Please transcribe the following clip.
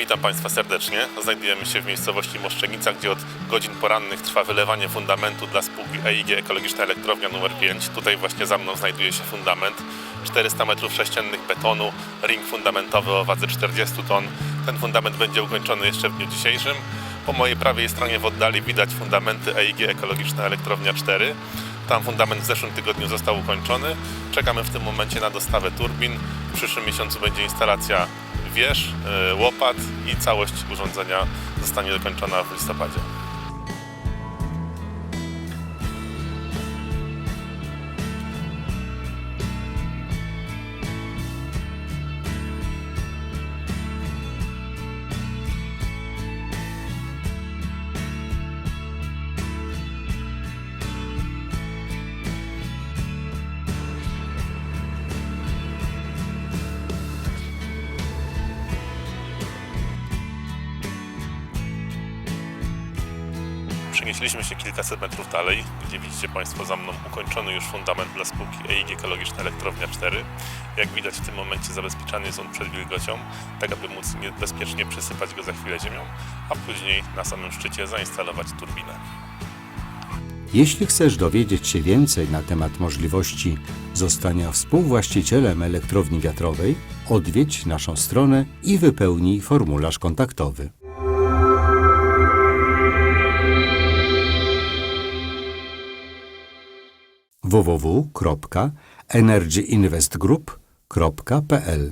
Witam Państwa serdecznie. Znajdujemy się w miejscowości Moszczenica, gdzie od godzin porannych trwa wylewanie fundamentu dla spółki EIG Ekologiczna Elektrownia nr 5. Tutaj właśnie za mną znajduje się fundament. 400 metrów sześciennych betonu, ring fundamentowy o wadze 40 ton. Ten fundament będzie ukończony jeszcze w dniu dzisiejszym. Po mojej prawej stronie w oddali widać fundamenty EIG Ekologiczna Elektrownia 4. Tam fundament w zeszłym tygodniu został ukończony. Czekamy w tym momencie na dostawę turbin. W przyszłym miesiącu będzie instalacja wież, y, łopat i całość urządzenia zostanie dokończona w listopadzie. Przenieśliśmy się kilkaset metrów dalej, gdzie widzicie Państwo za mną ukończony już fundament dla spółki EIG Ekologiczna Elektrownia 4. Jak widać w tym momencie zabezpieczany jest on przed wilgocią, tak aby móc nie- bezpiecznie przysypać go za chwilę ziemią, a później na samym szczycie zainstalować turbinę. Jeśli chcesz dowiedzieć się więcej na temat możliwości zostania współwłaścicielem elektrowni wiatrowej, odwiedź naszą stronę i wypełnij formularz kontaktowy. www.energyinvestgroup.pl